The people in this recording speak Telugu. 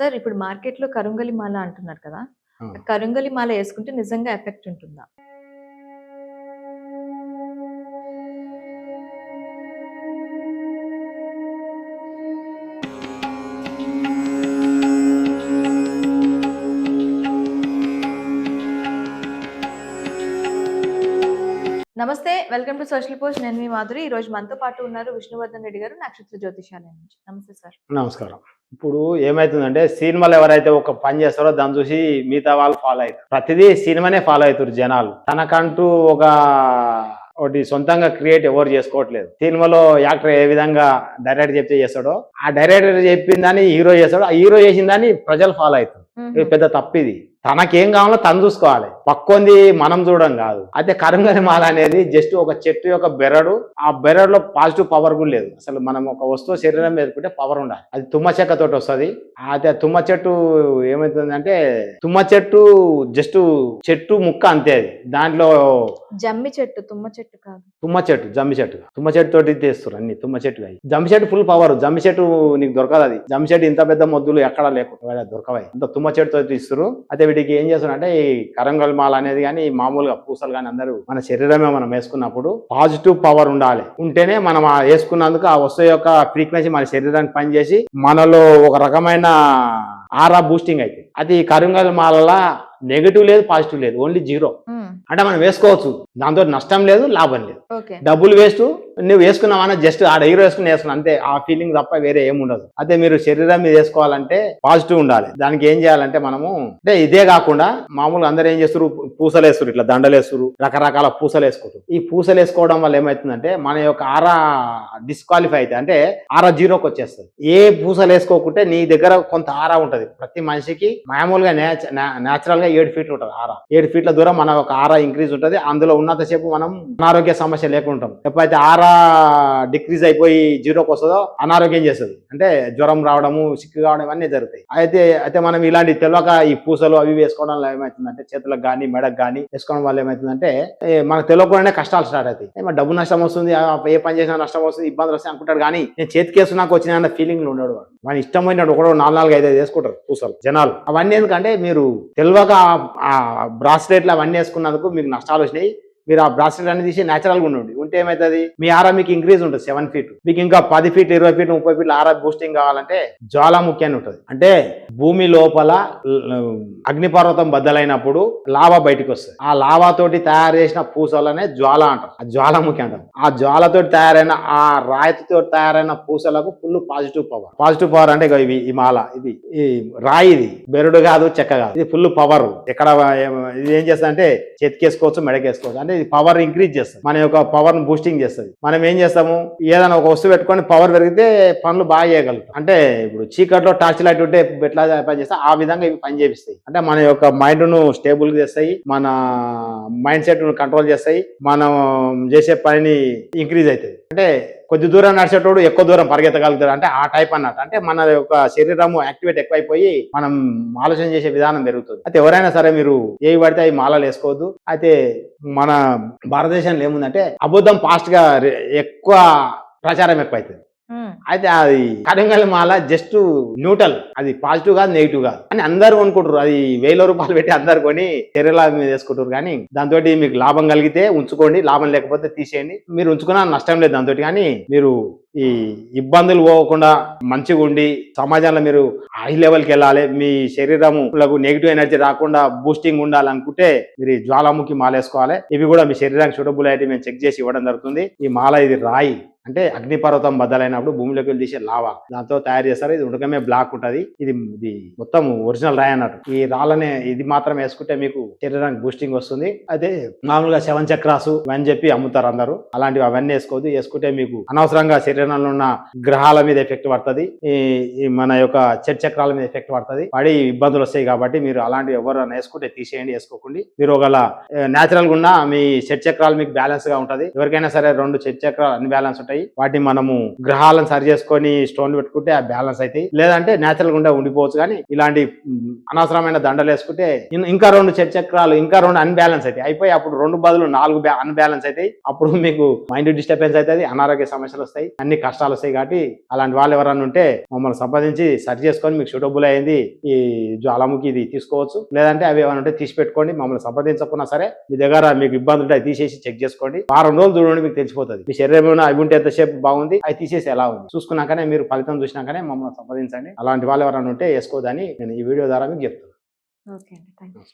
సార్ ఇప్పుడు మార్కెట్లో కరుంగలి మాల అంటున్నారు కదా. కరుంగలి మాల వేసుకుంటే నిజంగా ఎఫెక్ట్ ఉంటుందా? నమస్తే వెల్కమ్ టు సోషల్ పోస్ట్. నేను మీ మాధురి. ఈ రోజు మనతో పాటు ఉన్నారు విష్ణువర్ధన్ రెడ్డి గారు నక్షత్ర జ్యోతిషాలయం నుంచి. నమస్తే సార్. నమస్కారం. ఇప్పుడు ఏమైతుందంటే సినిమాలు ఎవరైతే ఒక పని చేస్తారో దాన్ని చూసి మిగతా వాళ్ళు ఫాలో అవుతారు. ప్రతిదీ సినిమానే ఫాలో అవుతారు జనాలు. తనకంటూ ఒక ఒకటి సొంతంగా క్రియేట్ ఎవరు చేసుకోవట్లేదు. సినిమాలో యాక్టర్ ఏ విధంగా డైరెక్టర్ చెప్తే చేస్తాడో ఆ డైరెక్టర్ చెప్పిన దాన్ని హీరో చేస్తాడో. ఆ హీరో చేసిన దాన్ని ప్రజలు ఫాలో అవుతారు. ఇది పెద్ద తప్పు ఇది. తనకేం కావాలో తను చూసుకోవాలి. పక్కొంది మనం చూడడం కాదు. అయితే కరంగని మాల అనేది జస్ట్ ఒక చెట్టు యొక్క బెరడు ఆ బెరడులో పాజిటివ్ పవర్ కూడా లేదు. అసలు మనం ఒక వస్తువు శరీరం మీద పెట్టుకుంటే పవర్ ఉండాలి. అది తుమ్మ చెక్క తోటి వస్తుంది. అయితే తుమ్మ చెట్టు ఏమవుతుందంటే తుమ్మ చెట్టు జస్ట్ చెట్టు ముక్క అంతే అది. దాంట్లో జమ్మి చెట్టు తుమ్మ చెట్టు కాదు. తుమ్మ చెట్టు జమ్మి చెట్టు. తుమ్మ చెట్టు తోటి తీస్తారు అన్ని తుమ్మ చెట్లు అవి. జమ్మి చెట్టు ఫుల్ పవర్ జమ్మి చెట్టు నీకు దొరకదు అది. జమ్మి చెట్టు ఇంత పెద్ద మొద్దులు ఎక్కడా లేకుండా దొరకవాయి అంత తుమ్మ చెట్టుతో తీస్తారు. అయితే వీటికి ఏం చేస్తారంటే ఈ కరంగల్ మాల అనేది కానీ మామూలుగా పూసలు కానీ అందరూ మన శరీరమే మనం వేసుకున్నప్పుడు పాజిటివ్ పవర్ ఉండాలి. ఉంటేనే మనం వేసుకున్నందుకు ఆ వస్తువు యొక్క ఫ్రీక్వెన్సీ మన శరీరానికి పనిచేసి మనలో ఒక రకమైన ఆరా బూస్టింగ్ అయితే అది కరుంగల్ మాలలా నెగిటివ్ లేదు పాజిటివ్ లేదు. ఓన్లీ జీరో అంటే మనం వేసుకోవచ్చు. దాంతో నష్టం లేదు లాభం లేదు. డబ్బులు వేస్ట్ నువ్వు వేసుకున్నావన్నా జస్ట్ ఆడ హీరో వేసుకుని వేసుకున్నా అంతే. ఆ ఫీలింగ్ తప్ప వేరే ఏమి ఉండదు. అయితే మీరు శరీరం మీద వేసుకోవాలంటే పాజిటివ్ ఉండాలి. దానికి ఏం చేయాలంటే మనము అంటే ఇదే కాకుండా మామూలుగా అందరూ ఏం చేస్తారు పూసలు వేస్తారు ఇట్లా దండలు వేస్తారు రకరకాల పూసలు వేసుకుంటారు. ఈ పూసలు వేసుకోవడం వల్ల ఏమవుతుందంటే మన యొక్క ఆరా డిస్క్వాలిఫై అయితే అంటే ఆరా జీరోకి వచ్చేస్తుంది. ఏ పూసలు వేసుకోకుంటే నీ దగ్గర కొంత ఆరా ఉంటది. ప్రతి మనిషికి మామూలుగా నేచురల్గా ఏడు ఫీట్లు ఉంటుంది ఆరా. ఏడు ఫీట్ల దూరం మన ఒక ఆరా ఇంక్రీజ్ ఉంటుంది. అందులో ఉన్నంతసేపు మనం అనారోగ్య సమస్య లేకుండా ఉంటాం ఎప్పుడైతే ఆరా డిక్రీజ్ అయిపోయి జీరోకి వస్తుందో అనారోగ్యం చేస్తుంది. అంటే జ్వరం రావడము సిక్కు కావడం ఇవన్నీ జరుగుతాయి. అయితే అయితే మనం ఇలాంటి తెలియక ఈ పూసలు అవి వేసుకోవడం వల్ల ఏమవుతుందంటే చేతులకు కానీ మెడకు కానీ వేసుకోవడం వల్ల ఏమవుతుందంటే మనకు తెలియకుండానే కష్టాలు స్టార్ట్ అవుతాయి. డబ్బు నష్టం వస్తుంది ఏ పని చేసినా నష్టం వస్తుంది ఇబ్బందులు వస్తాయి అనుకుంటాడు కానీ నేను చేతికేసు నాకు వచ్చిన అన్న ఫీలింగ్ ఉండడు వాడు. మన ఇష్టం ఒకడో నాలుగు నాలుగు ఐదు వేసుకుంటారు పూసలు జనాలు. అవన్నీ ఎందుకంటే మీరు తెలియక ఆ- బ్రాస్లెట్లు అవన్నీ వేసుకున్నందుకు మీకు నష్టాలు వచ్చినాయి. మీరు ఆ బ్రాస్లెట్ అనేది తీసి న్యాచురల్గా ఉండండి. ఉంటే ఏమవుతుంది మీ ఆరా మీకు ఇంక్రీజ్ ఉంటుంది సెవెన్ ఫీట్ మీకు ఇంకా పది ఫీట్ ఇరవై ఫీట్ ముప్పై ఫీట్ ఆరా బూస్టింగ్ కావాలంటే జ్వాలాముఖి అని ఉంటుంది. అంటే భూమి లోపల అగ్నిపర్వతం బద్దలైనప్పుడు లావా బయటికి వస్తుంది. ఆ లావా తోటి తయారు చేసిన పూసలనే జ్వాల అంటారు. ఆ జ్వాలాముఖి అంటారు. ఆ జ్వాలతోటి తయారైన ఆ రాయితో తయారైన పూసలకు full positive power positive power అంటే ఇవి ఈ మాల ఇది ఈ రాయి ఇది. బెరడు కాదు చెక్క కాదు. ఇది ఫుల్ పవర్ ఎక్కడ ఇది ఏం చేస్తుంది అంటే చేతికేసుకోవచ్చు మెడకేసుకోవచ్చు. అంటే ఇది పవర్ ఇంక్రీజ్ చేస్తుంది. మన యొక్క పవర్ ను బూస్టింగ్ చేస్తుంది. మనం ఏం చేస్తాము? ఏదైనా ఒక వస్తువు పెట్టుకొని పవర్ పెరిగితే పనులు బాగా చేయగలుగుతాం. అంటే ఇప్పుడు చీకట్లో టార్చ్ లైట్ ఉంటే ఎట్లా పని చేస్తే? ఆ విధంగా ఇవి పని చేపిస్తాయి. అంటే మన యొక్క మైండ్ను స్టేబుల్ చేస్తాయి. మన మైండ్ సెట్ను కంట్రోల్ చేస్తాయి. మనం చేసే పనిని ఇంక్రీజ్ అవుతుంది అంటే కొద్ది దూరం నడిచేటోడు ఎక్కువ దూరం పరిగెత్తగలుగుతాడు. అంటే ఆ టైప్ అన్నట్టు. అంటే మన యొక్క శరీరము యాక్టివేట్ ఎక్కువైపోయి మనం ఆలోచన చేసే విధానం పెరుగుతుంది. అయితే ఎవరైనా సరే మీరు ఏవి పడితే అవి మాలలు వేసుకోవద్దు. అయితే మన భారతదేశంలో ఏముందంటే అబద్ధం ఫాస్ట్గా ఎక్కువ ప్రచారం ఎక్కువైతుంది. అయితే అది కడంగల్ మాల జస్ట్ న్యూట్రల్. అది పాజిటివ్ కాదు నెగిటివ్ కాదు. అని అందరు కొనుక్కుంటారు అది వేల రూపాయలు పెట్టి అందరు కొని శరీరాల మీద వేసుకుంటారు కానీ దాంతో మీకు లాభం కలిగితే ఉంచుకోండి లాభం లేకపోతే తీసేయండి. మీరు ఉంచుకున్నా నష్టం లేదు దాంతో కానీ మీరు ఈ ఇబ్బందులు పోకుండా మంచిగా ఉండి సమాజంలో మీరు హై లెవెల్కి వెళ్ళాలి. మీ శరీరములకు నెగిటివ్ ఎనర్జీ రాకుండా బూస్టింగ్ ఉండాలనుకుంటే మీరు జ్వాలాముఖి మాల వేసుకోవాలి ఇవి కూడా మీ శరీరానికి సూటబుల్ అయితే మేము చెక్ చేసి ఇవ్వడం జరుగుతుంది. ఈ మాల ఇది రాయి. అంటే అగ్నిపర్వతం బద్దలైనప్పుడు భూమిలోకి వెళ్ళి తీసే లావా. దాంతో తయారు చేస్తారు. ఇది ఉడకమే బ్లాక్ ఉంటుంది. ఇది ఇది మొత్తం ఒరిజినల్ రాయి అన్నట్టు. ఈ రాళ్ళనే ఇది మాత్రం వేసుకుంటే మీకు శరీరానికి బూస్టింగ్ వస్తుంది. అదే మామూలుగా సెవెన్ చక్రాసు అని చెప్పి అమ్ముతారు అందరూ. అలాంటివి అవన్నీ వేసుకోవద్దు. వేసుకుంటే మీకు అనవసరంగా శరీరంలో ఉన్న గ్రహాల మీద ఎఫెక్ట్ పడుతుంది. ఈ ఈ మన యొక్క చెట్ చక్రాల మీద ఎఫెక్ట్ పడుతుంది. పడి ఇబ్బందులు వస్తాయి కాబట్టి మీరు అలాంటివి ఎవరైనా వేసుకుంటే తీసేయండి వేసుకోకండి. మీరు ఒకవేళ న్యాచురల్గా ఉన్న మీ చెట్ చక్రాలు మీకు బ్యాలెన్స్గా ఉంటది. ఎవరికైనా సరే రెండు చెట్ చక్రాలు అన్ని బ్యాలెన్స్ ఉంటాయి. వాటిని మనము గ్రహాలను సరి చేసుకొని స్టోన్ పెట్టుకుంటే ఆ బ్యాలెన్స్ అయితే లేదంటే న్యాచురల్ గుండా ఉండిపోవచ్చు కానీ ఇలాంటి అనవసరమైన దండలు వేసుకుంటే ఇంకా రెండు చెట్ చక్రాలు ఇంకా రెండు అన్బ్యాలెన్స్ అయితే అయిపోయి అప్పుడు రెండు బదులు నాలుగు అన్బ్యాలెన్స్ అయితే అప్పుడు మీకు మైండ్ డిస్టర్బెన్స్ అవుతుంది అనారోగ్య సమస్యలు వస్తాయి అన్ని కష్టాలు వస్తాయి కాబట్టి అలాంటి వాళ్ళు ఎవరన్నా ఉంటే మమ్మల్ని సంపాదించి సరి చేసుకొని మీకు సూటబుల్ అయింది ఈ జ్వాలాముఖి ఇది తీసుకోవచ్చు. లేదంటే అవి ఏమైనా ఉంటే తీసి పెట్టుకోండి మమ్మల్ని సంపాదించకున్నా సరే మీ దగ్గర మీకు ఇబ్బందులు ఉంటే తీసేసి చెక్ చేసుకోండి. వారం రోజులు చూడండి మీకు తెలిసిపోతుంది. మీ శరీరం ఏమైనా అవి ఉంటే ఎంతసేపు బాగుంది అవి తీసేసి ఎలా ఉంది? చూసుకున్నాకనే మీరు ఫలితం చూసినాకనే మమ్మల్ని సంపాదించండి అలాంటి వాళ్ళు ఎవరైనా ఉంటే వేసుకోదని నేను ఈ వీడియో ద్వారా మీకు చెప్తున్నాను ఓకే అండి. Thank you